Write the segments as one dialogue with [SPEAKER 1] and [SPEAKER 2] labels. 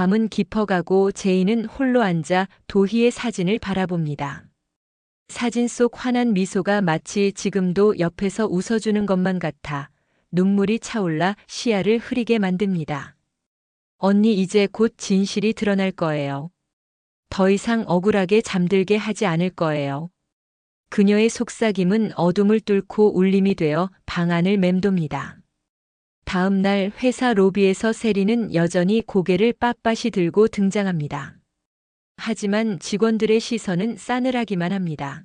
[SPEAKER 1] 밤은 깊어가고 제이는 홀로 앉아 도희의 사진을 바라봅니다. 사진 속 환한 미소가 마치 지금도 옆에서 웃어주는 것만 같아 눈물이 차올라 시야를 흐리게 만듭니다. 언니 이제 곧 진실이 드러날 거예요. 더 이상 억울하게 잠들게 하지 않을 거예요. 그녀의 속삭임은 어둠을 뚫고 울림이 되어 방 안을 맴돕니다. 다음 날 회사 로비에서 세리는 여전히 고개를 빳빳이 들고 등장합니다. 하지만 직원들의 시선은 싸늘하기만 합니다.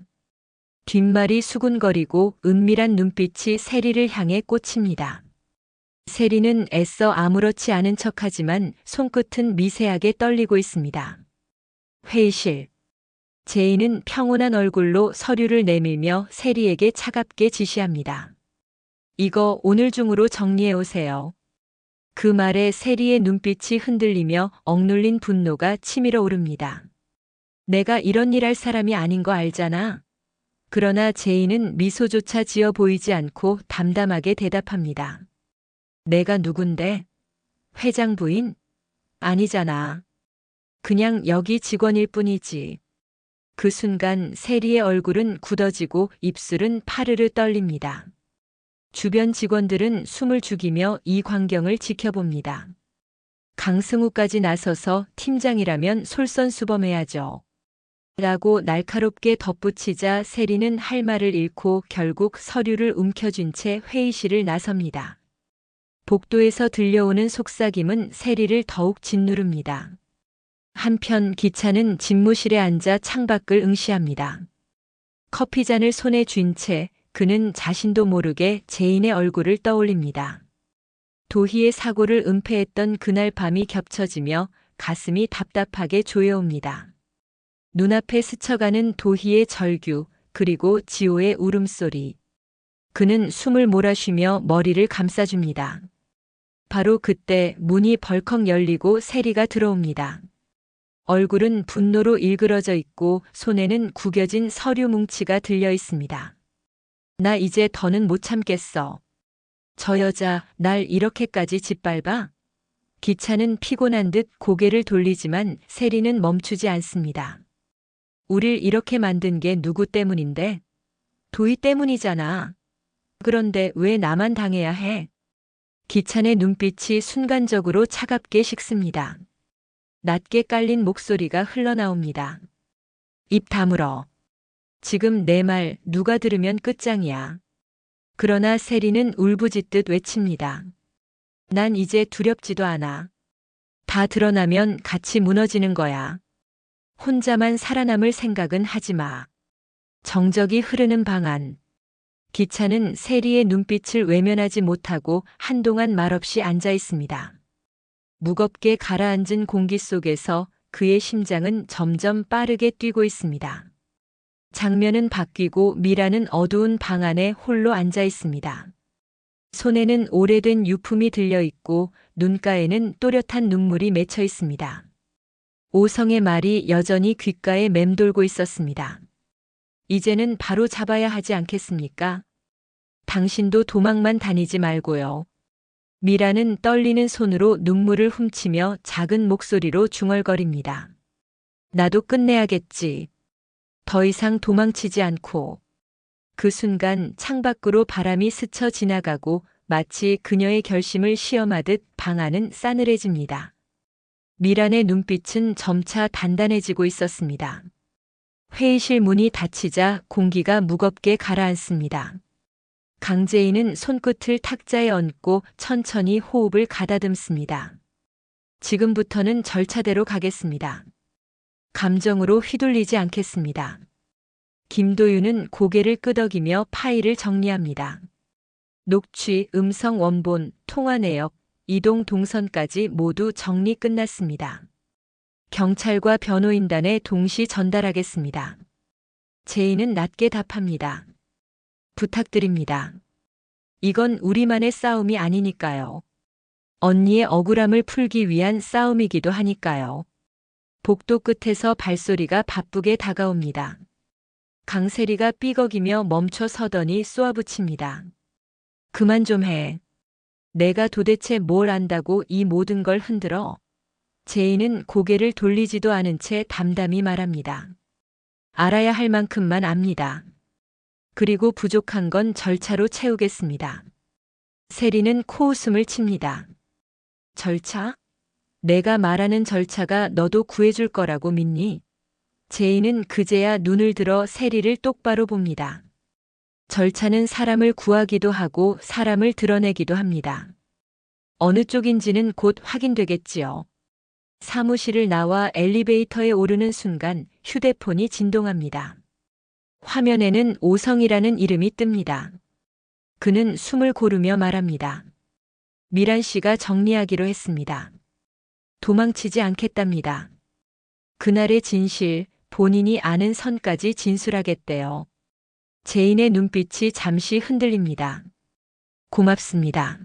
[SPEAKER 1] 뒷말이 수군거리고 은밀한 눈빛이 세리를 향해 꽂힙니다. 세리는 애써 아무렇지 않은 척하지만 손끝은 미세하게 떨리고 있습니다. 회의실. 제이는 평온한 얼굴로 서류를 내밀며 세리에게 차갑게 지시합니다. 이거 오늘 중으로 정리해 오세요. 그 말에 세리의 눈빛이 흔들리며 억눌린 분노가 치밀어 오릅니다. 내가 이런 일 할 사람이 아닌 거 알잖아. 그러나 제이는 미소조차 지어 보이지 않고 담담하게 대답합니다. 내가 누군데? 회장 부인? 아니잖아. 그냥 여기 직원일 뿐이지. 그 순간 세리의 얼굴은 굳어지고 입술은 파르르 떨립니다. 주변 직원들은 숨을 죽이며 이 광경을 지켜봅니다. 강승우까지 나서서 팀장이라면 솔선수범해야죠. 라고 날카롭게 덧붙이자 세리는 할 말을 잃고 결국 서류를 움켜쥔 채 회의실을 나섭니다. 복도에서 들려오는 속삭임은 세리를 더욱 짓누릅니다. 한편 기차는 집무실에 앉아 창밖을 응시합니다. 커피잔을 손에 쥔 채 그는 자신도 모르게 제인의 얼굴을 떠올립니다. 도희의 사고를 은폐했던 그날 밤이 겹쳐지며 가슴이 답답하게 조여옵니다. 눈앞에 스쳐가는 도희의 절규, 그리고 지호의 울음소리. 그는 숨을 몰아쉬며 머리를 감싸줍니다. 바로 그때 문이 벌컥 열리고 세리가 들어옵니다. 얼굴은 분노로 일그러져 있고 손에는 구겨진 서류 뭉치가 들려 있습니다. 나 이제 더는 못 참겠어. 저 여자 날 이렇게까지 짓밟아? 기차는 피곤한 듯 고개를 돌리지만 세리는 멈추지 않습니다. 우릴 이렇게 만든 게 누구 때문인데? 도희 때문이잖아. 그런데 왜 나만 당해야 해? 기찬의 눈빛이 순간적으로 차갑게 식습니다. 낮게 깔린 목소리가 흘러나옵니다. 입 다물어. 지금 내 말 누가 들으면 끝장이야. 그러나 세리는 울부짖듯 외칩니다. 난 이제 두렵지도 않아. 다 드러나면 같이 무너지는 거야. 혼자만 살아남을 생각은 하지 마. 정적이 흐르는 방 안. 기차는 세리의 눈빛을 외면하지 못하고 한동안 말없이 앉아 있습니다. 무겁게 가라앉은 공기 속에서 그의 심장은 점점 빠르게 뛰고 있습니다. 장면은 바뀌고 미라는 어두운 방 안에 홀로 앉아 있습니다. 손에는 오래된 유품이 들려 있고 눈가에는 또렷한 눈물이 맺혀 있습니다. 오성의 말이 여전히 귓가에 맴돌고 있었습니다. 이제는 바로 잡아야 하지 않겠습니까? 당신도 도망만 다니지 말고요. 미라는 떨리는 손으로 눈물을 훔치며 작은 목소리로 중얼거립니다. 나도 끝내야겠지. 더 이상 도망치지 않고. 그 순간 창밖으로 바람이 스쳐 지나가고 마치 그녀의 결심을 시험하듯 방 안은 싸늘해집니다. 미란의 눈빛은 점차 단단해지고 있었습니다. 회의실 문이 닫히자 공기가 무겁게 가라앉습니다. 강재인은 손끝을 탁자에 얹고 천천히 호흡을 가다듬습니다. 지금부터는 절차대로 가겠습니다. 감정으로 휘둘리지 않겠습니다. 김도윤은 고개를 끄덕이며 파일을 정리합니다. 녹취, 음성 원본, 통화 내역, 이동 동선까지 모두 정리 끝났습니다. 경찰과 변호인단에 동시 전달하겠습니다. 제인은 낮게 답합니다. 부탁드립니다. 이건 우리만의 싸움이 아니니까요. 언니의 억울함을 풀기 위한 싸움이기도 하니까요. 복도 끝에서 발소리가 바쁘게 다가옵니다. 강세리가 삐걱이며 멈춰 서더니 쏘아붙입니다. 그만 좀 해. 내가 도대체 뭘 안다고 이 모든 걸 흔들어? 제인은 고개를 돌리지도 않은 채 담담히 말합니다. 알아야 할 만큼만 압니다. 그리고 부족한 건 절차로 채우겠습니다. 세리는 코웃음을 칩니다. 절차? 내가 말하는 절차가 너도 구해줄 거라고 믿니? 제인은 그제야 눈을 들어 세리를 똑바로 봅니다. 절차는 사람을 구하기도 하고 사람을 드러내기도 합니다. 어느 쪽인지는 곧 확인되겠지요. 사무실을 나와 엘리베이터에 오르는 순간 휴대폰이 진동합니다. 화면에는 오성이라는 이름이 뜹니다. 그는 숨을 고르며 말합니다. 미란 씨가 정리하기로 했습니다. 도망치지 않겠답니다. 그날의 진실, 본인이 아는 선까지 진술하겠대요. 제인의 눈빛이 잠시 흔들립니다. 고맙습니다.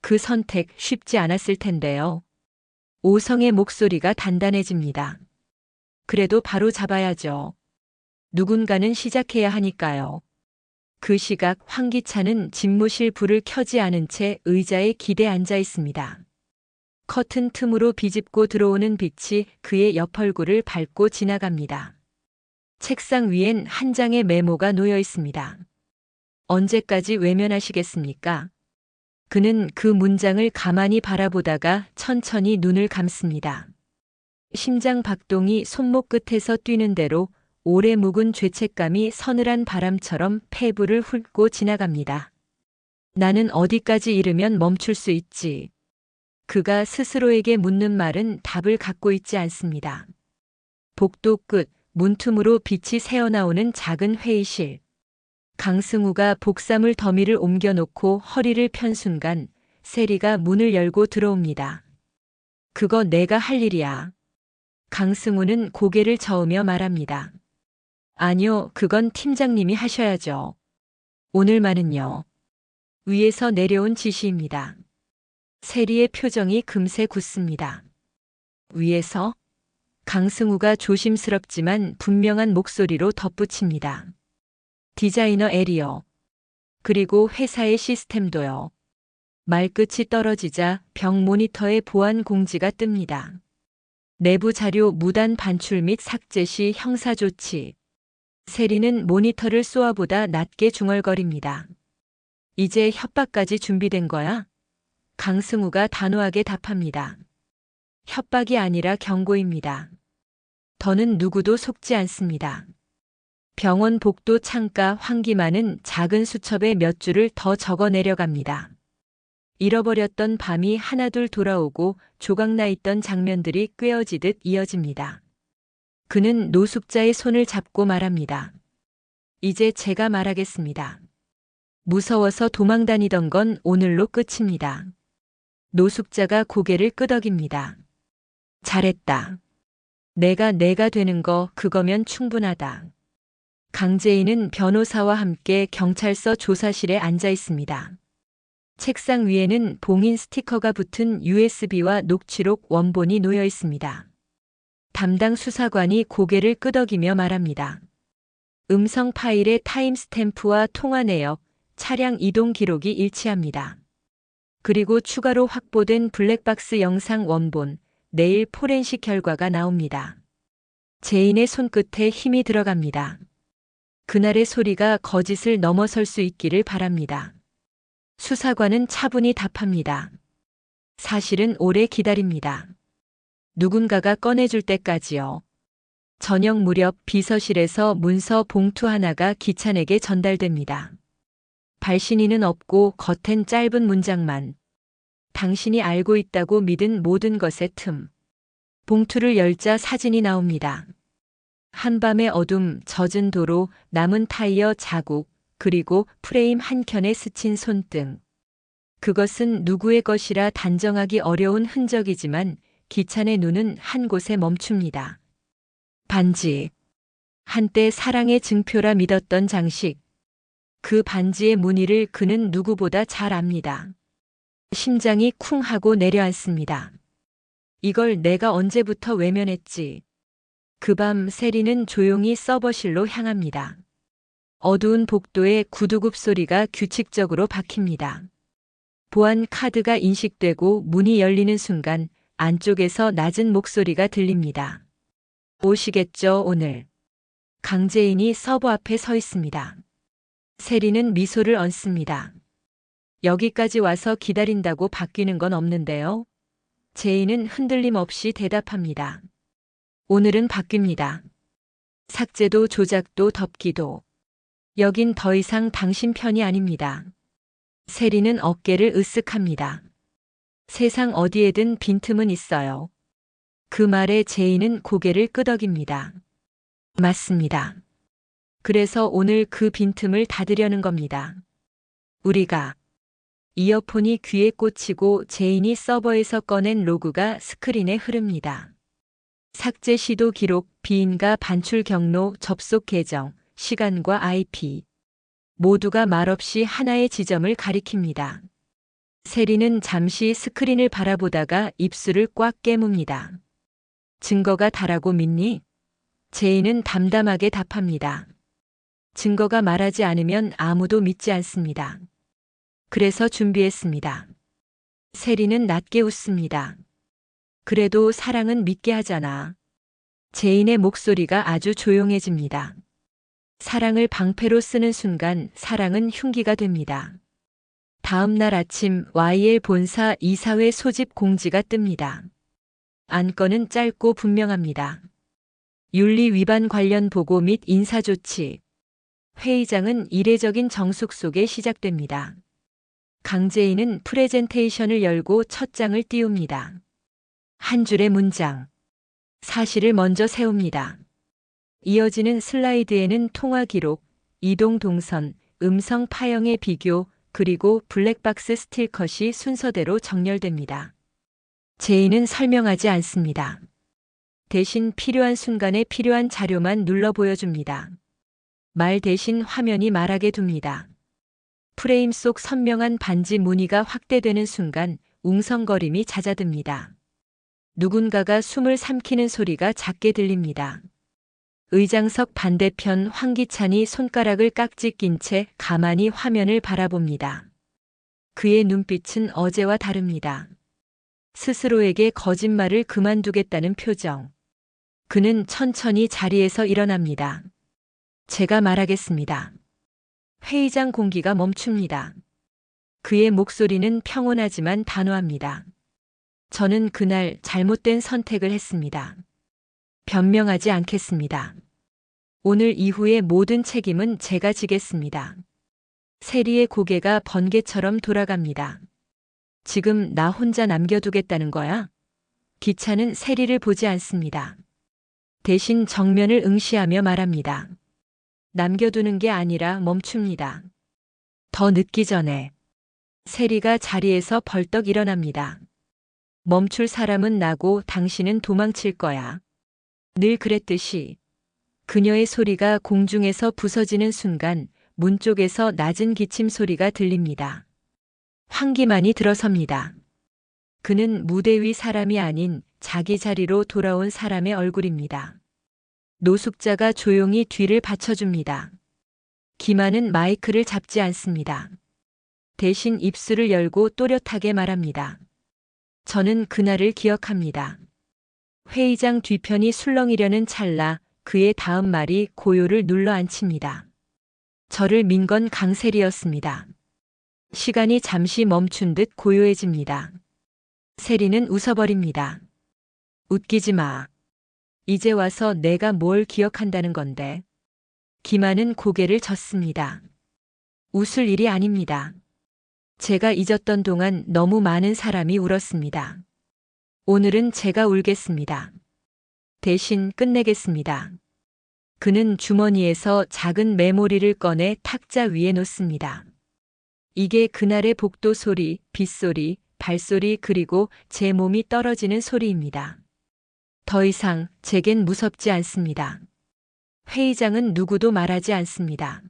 [SPEAKER 1] 그 선택 쉽지 않았을 텐데요. 오성의 목소리가 단단해집니다. 그래도 바로 잡아야죠. 누군가는 시작해야 하니까요. 그 시각 황기찬은 집무실 불을 켜지 않은 채 의자에 기대 앉아 있습니다. 커튼 틈으로 비집고 들어오는 빛이 그의 옆 얼굴을 밟고 지나갑니다. 책상 위엔 한 장의 메모가 놓여 있습니다. 언제까지 외면하시겠습니까? 그는 그 문장을 가만히 바라보다가 천천히 눈을 감습니다. 심장 박동이 손목 끝에서 뛰는 대로 오래 묵은 죄책감이 서늘한 바람처럼 폐부를 훑고 지나갑니다. 나는 어디까지 이르면 멈출 수 있지. 그가 스스로에게 묻는 말은 답을 갖고 있지 않습니다. 복도 끝, 문틈으로 빛이 새어나오는 작은 회의실. 강승우가 복사물 더미를 옮겨놓고 허리를 편 순간 세리가 문을 열고 들어옵니다. 그거 내가 할 일이야. 강승우는 고개를 저으며 말합니다. 아니요, 그건 팀장님이 하셔야죠. 오늘만은요. 위에서 내려온 지시입니다. 세리의 표정이 금세 굳습니다. 위에서 강승우가 조심스럽지만 분명한 목소리로 덧붙입니다. 디자이너 에리어. 그리고 회사의 시스템도요. 말끝이 떨어지자 병 모니터에 보안 공지가 뜹니다. 내부 자료 무단 반출 및 삭제 시 형사 조치. 세리는 모니터를 쏘아보다 낮게 중얼거립니다. 이제 협박까지 준비된 거야? 강승우가 단호하게 답합니다. 협박이 아니라 경고입니다. 더는 누구도 속지 않습니다. 병원 복도 창가 환기만은 작은 수첩에 몇 줄을 더 적어 내려갑니다. 잃어버렸던 밤이 하나둘 돌아오고 조각나 있던 장면들이 꿰어지듯 이어집니다. 그는 노숙자의 손을 잡고 말합니다. 이제 제가 말하겠습니다. 무서워서 도망 다니던 건 오늘로 끝입니다. 노숙자가 고개를 끄덕입니다. 잘했다. 내가 내가 되는 거 그거면 충분하다. 강재인은 변호사와 함께 경찰서 조사실에 앉아 있습니다. 책상 위에는 봉인 스티커가 붙은 USB와 녹취록 원본이 놓여 있습니다. 담당 수사관이 고개를 끄덕이며 말합니다. 음성 파일의 타임스탬프와 통화 내역, 차량 이동 기록이 일치합니다. 그리고 추가로 확보된 블랙박스 영상 원본, 내일 포렌식 결과가 나옵니다. 제인의 손끝에 힘이 들어갑니다. 그날의 소리가 거짓을 넘어설 수 있기를 바랍니다. 수사관은 차분히 답합니다. 사실은 오래 기다립니다. 누군가가 꺼내줄 때까지요. 저녁 무렵 비서실에서 문서 봉투 하나가 기찬에게 전달됩니다. 발신인은 없고 겉엔 짧은 문장만. 당신이 알고 있다고 믿은 모든 것의 틈. 봉투를 열자 사진이 나옵니다. 한밤의 어둠, 젖은 도로, 남은 타이어 자국, 그리고 프레임 한 켠에 스친 손등. 그것은 누구의 것이라 단정하기 어려운 흔적이지만 기찬의 눈은 한 곳에 멈춥니다. 반지. 한때 사랑의 증표라 믿었던 장식. 그 반지의 무늬를 그는 누구보다 잘 압니다. 심장이 쿵 하고 내려앉습니다. 이걸 내가 언제부터 외면했지. 그 밤 세리는 조용히 서버실로 향합니다. 어두운 복도에 구두굽 소리가 규칙적으로 박힙니다. 보안 카드가 인식되고 문이 열리는 순간 안쪽에서 낮은 목소리가 들립니다. 오시겠죠, 오늘. 강재인이 서버 앞에 서 있습니다. 세리는 미소를 얹습니다. 여기까지 와서 기다린다고 바뀌는 건 없는데요. 제인은 흔들림 없이 대답합니다. 오늘은 바뀝니다. 삭제도 조작도 덮기도. 여긴 더 이상 당신 편이 아닙니다. 세리는 어깨를 으쓱합니다. 세상 어디에든 빈틈은 있어요. 그 말에 제인은 고개를 끄덕입니다. 맞습니다. 그래서 오늘 그 빈틈을 닫으려는 겁니다. 우리가 이어폰이 귀에 꽂히고 제인이 서버에서 꺼낸 로그가 스크린에 흐릅니다. 삭제 시도 기록, 비인가 반출 경로, 접속 계정, 시간과 IP. 모두가 말없이 하나의 지점을 가리킵니다. 세리는 잠시 스크린을 바라보다가 입술을 꽉 깨뭅니다. 증거가 다라고 믿니? 제인은 담담하게 답합니다. 증거가 말하지 않으면 아무도 믿지 않습니다. 그래서 준비했습니다. 세리는 낮게 웃습니다. 그래도 사랑은 믿게 하잖아. 제인의 목소리가 아주 조용해집니다. 사랑을 방패로 쓰는 순간 사랑은 흉기가 됩니다. 다음 날 아침 YL 본사 이사회 소집 공지가 뜹니다. 안건은 짧고 분명합니다. 윤리 위반 관련 보고 및 인사조치. 회의장은 이례적인 정숙 속에 시작됩니다. 강재인은 프레젠테이션을 열고 첫 장을 띄웁니다. 한 줄의 문장. 사실을 먼저 세웁니다. 이어지는 슬라이드에는 통화 기록, 이동 동선, 음성 파형의 비교, 그리고 블랙박스 스틸컷이 순서대로 정렬됩니다. 제인은 설명하지 않습니다. 대신 필요한 순간에 필요한 자료만 눌러 보여줍니다. 말 대신 화면이 말하게 둡니다. 프레임 속 선명한 반지 무늬가 확대되는 순간 웅성거림이 잦아듭니다. 누군가가 숨을 삼키는 소리가 작게 들립니다. 의장석 반대편 황기찬이 손가락을 깍지 낀 채 가만히 화면을 바라봅니다. 그의 눈빛은 어제와 다릅니다. 스스로에게 거짓말을 그만두겠다는 표정. 그는 천천히 자리에서 일어납니다. 제가 말하겠습니다. 회의장 공기가 멈춥니다. 그의 목소리는 평온하지만 단호합니다. 저는 그날 잘못된 선택을 했습니다. 변명하지 않겠습니다. 오늘 이후의 모든 책임은 제가 지겠습니다. 세리의 고개가 번개처럼 돌아갑니다. 지금 나 혼자 남겨두겠다는 거야? 기차는 세리를 보지 않습니다. 대신 정면을 응시하며 말합니다. 남겨두는 게 아니라 멈춥니다. 더 늦기 전에 세리가 자리에서 벌떡 일어납니다. 멈출 사람은 나고 당신은 도망칠 거야. 늘 그랬듯이 그녀의 소리가 공중에서 부서지는 순간 문 쪽에서 낮은 기침 소리가 들립니다. 황기만이 들어섭니다. 그는 무대 위 사람이 아닌 자기 자리로 돌아온 사람의 얼굴입니다. 노숙자가 조용히 뒤를 받쳐줍니다. 기만은 마이크를 잡지 않습니다. 대신 입술을 열고 또렷하게 말합니다. 저는 그날을 기억합니다. 회의장 뒤편이 술렁이려는 찰나 그의 다음 말이 고요를 눌러 앉힙니다. 저를 민 건 강세리였습니다. 시간이 잠시 멈춘 듯 고요해집니다. 세리는 웃어버립니다. 웃기지 마. 이제 와서 내가 뭘 기억한다는 건데. 기만은 고개를 젓습니다. 웃을 일이 아닙니다. 제가 잊었던 동안 너무 많은 사람이 울었습니다. 오늘은 제가 울겠습니다. 대신 끝내겠습니다. 그는 주머니에서 작은 메모리를 꺼내 탁자 위에 놓습니다. 이게 그날의 복도 소리, 빗소리, 발소리 그리고 제 몸이 떨어지는 소리입니다. 더 이상 제겐 무섭지 않습니다. 회의장은 누구도 말하지 않습니다.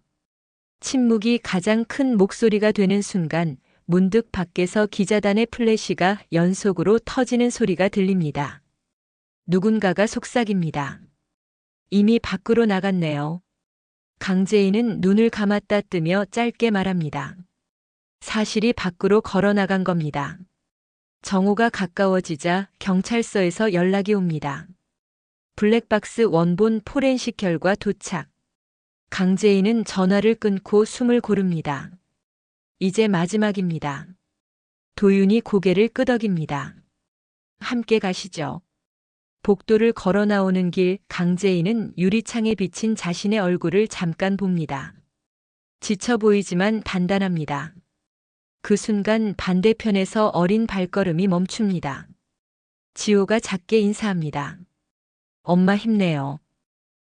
[SPEAKER 1] 침묵이 가장 큰 목소리가 되는 순간 문득 밖에서 기자단의 플래시가 연속으로 터지는 소리가 들립니다. 누군가가 속삭입니다. 이미 밖으로 나갔네요. 강재인은 눈을 감았다 뜨며 짧게 말합니다. 사실이 밖으로 걸어 나간 겁니다. 정오가 가까워지자 경찰서에서 연락이 옵니다. 블랙박스 원본 포렌식 결과 도착. 강재인은 전화를 끊고 숨을 고릅니다. 이제 마지막입니다. 도윤이 고개를 끄덕입니다. 함께 가시죠. 복도를 걸어 나오는 길 강재인은 유리창에 비친 자신의 얼굴을 잠깐 봅니다. 지쳐 보이지만 단단합니다. 그 순간 반대편에서 어린 발걸음이 멈춥니다. 지호가 작게 인사합니다. 엄마 힘내요.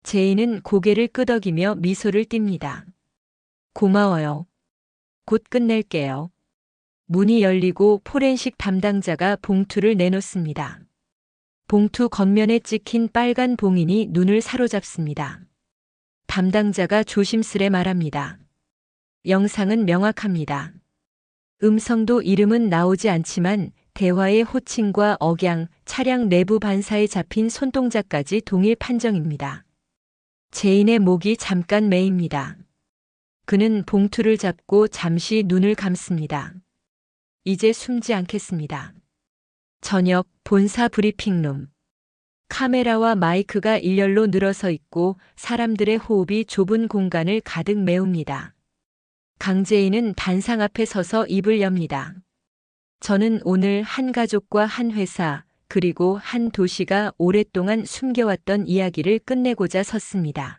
[SPEAKER 1] 제이는 고개를 끄덕이며 미소를 띱니다. 고마워요. 곧 끝낼게요. 문이 열리고 포렌식 담당자가 봉투를 내놓습니다. 봉투 겉면에 찍힌 빨간 봉인이 눈을 사로잡습니다. 담당자가 조심스레 말합니다. 영상은 명확합니다. 음성도 이름은 나오지 않지만 대화의 호칭과 억양, 차량 내부 반사에 잡힌 손동작까지 동일 판정입니다. 제인의 목이 잠깐 메입니다. 그는 봉투를 잡고 잠시 눈을 감습니다. 이제 숨지 않겠습니다. 저녁 본사 브리핑룸. 카메라와 마이크가 일렬로 늘어서 있고 사람들의 호흡이 좁은 공간을 가득 메웁니다. 강재인은 단상 앞에 서서 입을 엽니다. 저는 오늘 한 가족과 한 회사, 그리고 한 도시가 오랫동안 숨겨왔던 이야기를 끝내고자 섰습니다.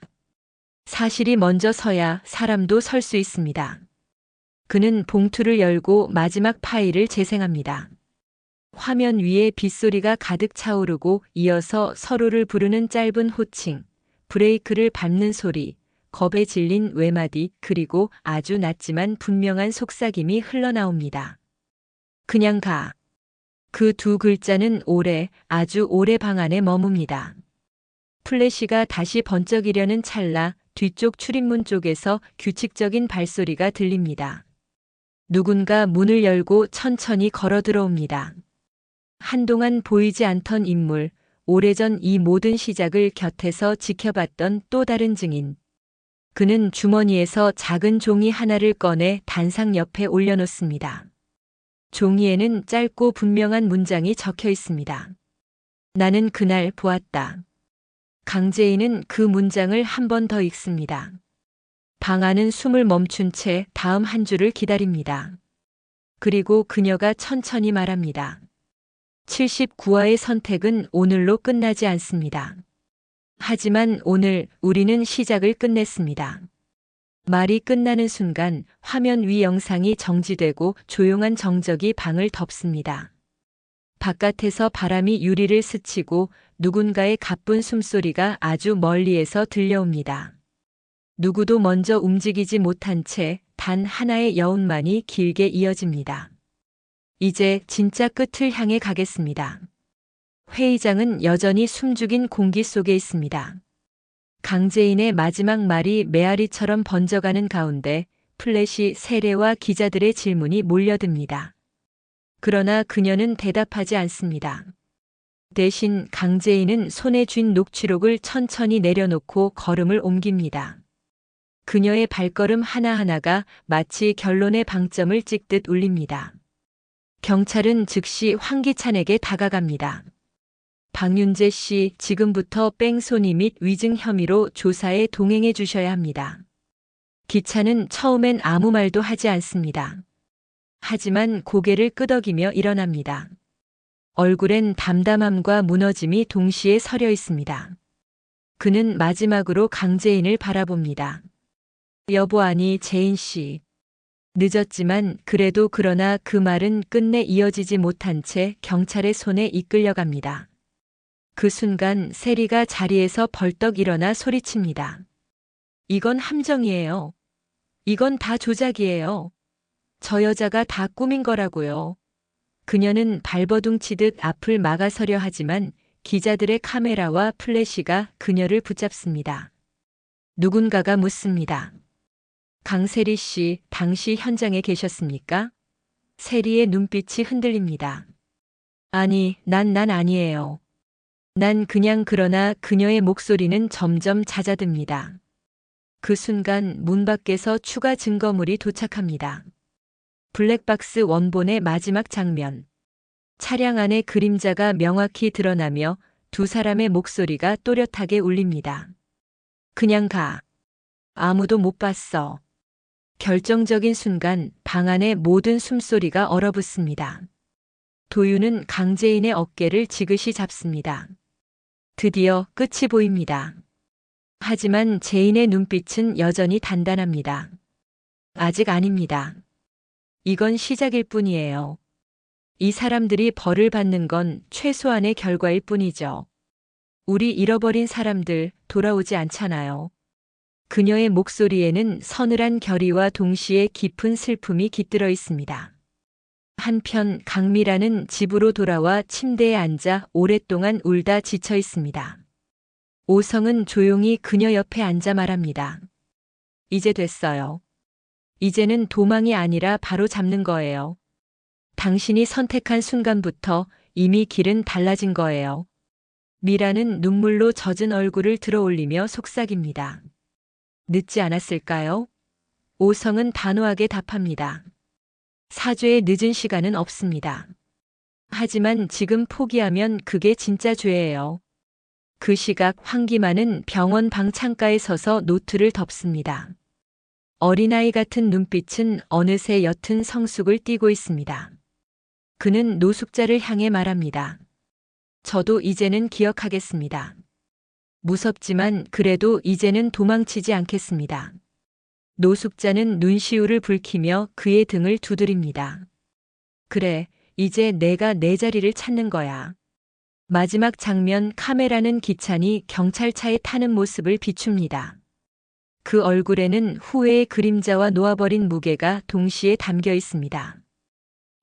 [SPEAKER 1] 사실이 먼저 서야 사람도 설 수 있습니다. 그는 봉투를 열고 마지막 파일을 재생합니다. 화면 위에 빗소리가 가득 차오르고 이어서 서로를 부르는 짧은 호칭, 브레이크를 밟는 소리, 겁에 질린 외마디, 그리고 아주 낮지만 분명한 속삭임이 흘러나옵니다. 그냥 가. 그 두 글자는 오래, 아주 오래 방 안에 머뭅니다. 플래시가 다시 번쩍이려는 찰나 뒤쪽 출입문 쪽에서 규칙적인 발소리가 들립니다. 누군가 문을 열고 천천히 걸어 들어옵니다. 한동안 보이지 않던 인물, 오래전 이 모든 시작을 곁에서 지켜봤던 또 다른 증인. 그는 주머니에서 작은 종이 하나를 꺼내 단상 옆에 올려놓습니다. 종이에는 짧고 분명한 문장이 적혀 있습니다. 나는 그날 보았다. 강재인은 그 문장을 한 번 더 읽습니다. 방 안은 숨을 멈춘 채 다음 한 줄을 기다립니다. 그리고 그녀가 천천히 말합니다. 79화의 선택은 오늘로 끝나지 않습니다. 하지만 오늘 우리는 시작을 끝냈습니다. 말이 끝나는 순간 화면 위 영상이 정지되고 조용한 정적이 방을 덮습니다. 바깥에서 바람이 유리를 스치고 누군가의 가쁜 숨소리가 아주 멀리에서 들려옵니다. 누구도 먼저 움직이지 못한 채 단 하나의 여운만이 길게 이어집니다. 이제 진짜 끝을 향해 가겠습니다. 회의장은 여전히 숨죽인 공기 속에 있습니다. 강재인의 마지막 말이 메아리처럼 번져가는 가운데 플래시 세례와 기자들의 질문이 몰려듭니다. 그러나 그녀는 대답하지 않습니다. 대신 강재인은 손에 쥔 녹취록을 천천히 내려놓고 걸음을 옮깁니다. 그녀의 발걸음 하나하나가 마치 결론의 방점을 찍듯 울립니다. 경찰은 즉시 황기찬에게 다가갑니다. 박윤재 씨, 지금부터 뺑소니 및 위증 혐의로 조사에 동행해 주셔야 합니다. 기차는 처음엔 아무 말도 하지 않습니다. 하지만 고개를 끄덕이며 일어납니다. 얼굴엔 담담함과 무너짐이 동시에 서려 있습니다. 그는 마지막으로 강재인을 바라봅니다. 여보 아니 재인 씨. 늦었지만 그래도 그러나 그 말은 끝내 이어지지 못한 채 경찰의 손에 이끌려갑니다. 그 순간 세리가 자리에서 벌떡 일어나 소리칩니다. 이건 함정이에요. 이건 다 조작이에요. 저 여자가 다 꾸민 거라고요. 그녀는 발버둥 치듯 앞을 막아서려 하지만 기자들의 카메라와 플래시가 그녀를 붙잡습니다. 누군가가 묻습니다. 강세리 씨, 당시 현장에 계셨습니까? 세리의 눈빛이 흔들립니다. 아니, 난 난 아니에요. 난 그냥 그러나 그녀의 목소리는 점점 잦아듭니다. 그 순간 문 밖에서 추가 증거물이 도착합니다. 블랙박스 원본의 마지막 장면. 차량 안의 그림자가 명확히 드러나며 두 사람의 목소리가 또렷하게 울립니다. 그냥 가. 아무도 못 봤어. 결정적인 순간 방 안의 모든 숨소리가 얼어붙습니다. 도윤은 강재인의 어깨를 지그시 잡습니다. 드디어 끝이 보입니다. 하지만 제인의 눈빛은 여전히 단단합니다. 아직 아닙니다. 이건 시작일 뿐이에요. 이 사람들이 벌을 받는 건 최소한의 결과일 뿐이죠. 우리 잃어버린 사람들 돌아오지 않잖아요. 그녀의 목소리에는 서늘한 결의와 동시에 깊은 슬픔이 깃들어 있습니다. 한편 강미라는 집으로 돌아와 침대에 앉아 오랫동안 울다 지쳐 있습니다. 오성은 조용히 그녀 옆에 앉아 말합니다. 이제 됐어요. 이제는 도망이 아니라 바로 잡는 거예요. 당신이 선택한 순간부터 이미 길은 달라진 거예요. 미라는 눈물로 젖은 얼굴을 들어 올리며 속삭입니다. 늦지 않았을까요? 오성은 단호하게 답합니다. 사죄의 늦은 시간은 없습니다. 하지만 지금 포기하면 그게 진짜 죄예요. 그 시각 황기만은 병원 방 창가에 서서 노트를 덮습니다. 어린아이 같은 눈빛은 어느새 옅은 성숙을 띠고 있습니다. 그는 노숙자를 향해 말합니다. 저도 이제는 기억하겠습니다. 무섭지만 그래도 이제는 도망치지 않겠습니다. 노숙자는 눈시울을 붉히며 그의 등을 두드립니다. 그래, 이제 내가 내 자리를 찾는 거야. 마지막 장면 카메라는 기찬이 경찰차에 타는 모습을 비춥니다. 그 얼굴에는 후회의 그림자와 놓아버린 무게가 동시에 담겨 있습니다.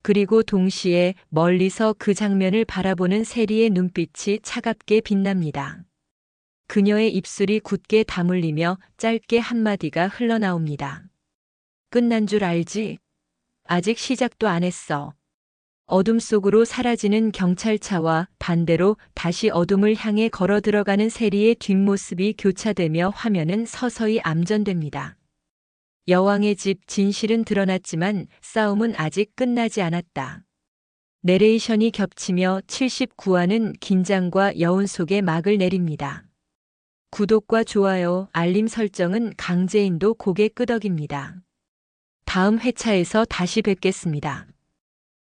[SPEAKER 1] 그리고 동시에 멀리서 그 장면을 바라보는 세리의 눈빛이 차갑게 빛납니다. 그녀의 입술이 굳게 다물리며 짧게 한마디가 흘러나옵니다. 끝난 줄 알지? 아직 시작도 안 했어. 어둠 속으로 사라지는 경찰차와 반대로 다시 어둠을 향해 걸어 들어가는 세리의 뒷모습이 교차되며 화면은 서서히 암전됩니다. 여왕의 집 진실은 드러났지만 싸움은 아직 끝나지 않았다. 내레이션이 겹치며 79화는 긴장과 여운 속에 막을 내립니다. 구독과 좋아요, 알림 설정은 강제인도 고개 끄덕입니다. 다음 회차에서 다시 뵙겠습니다.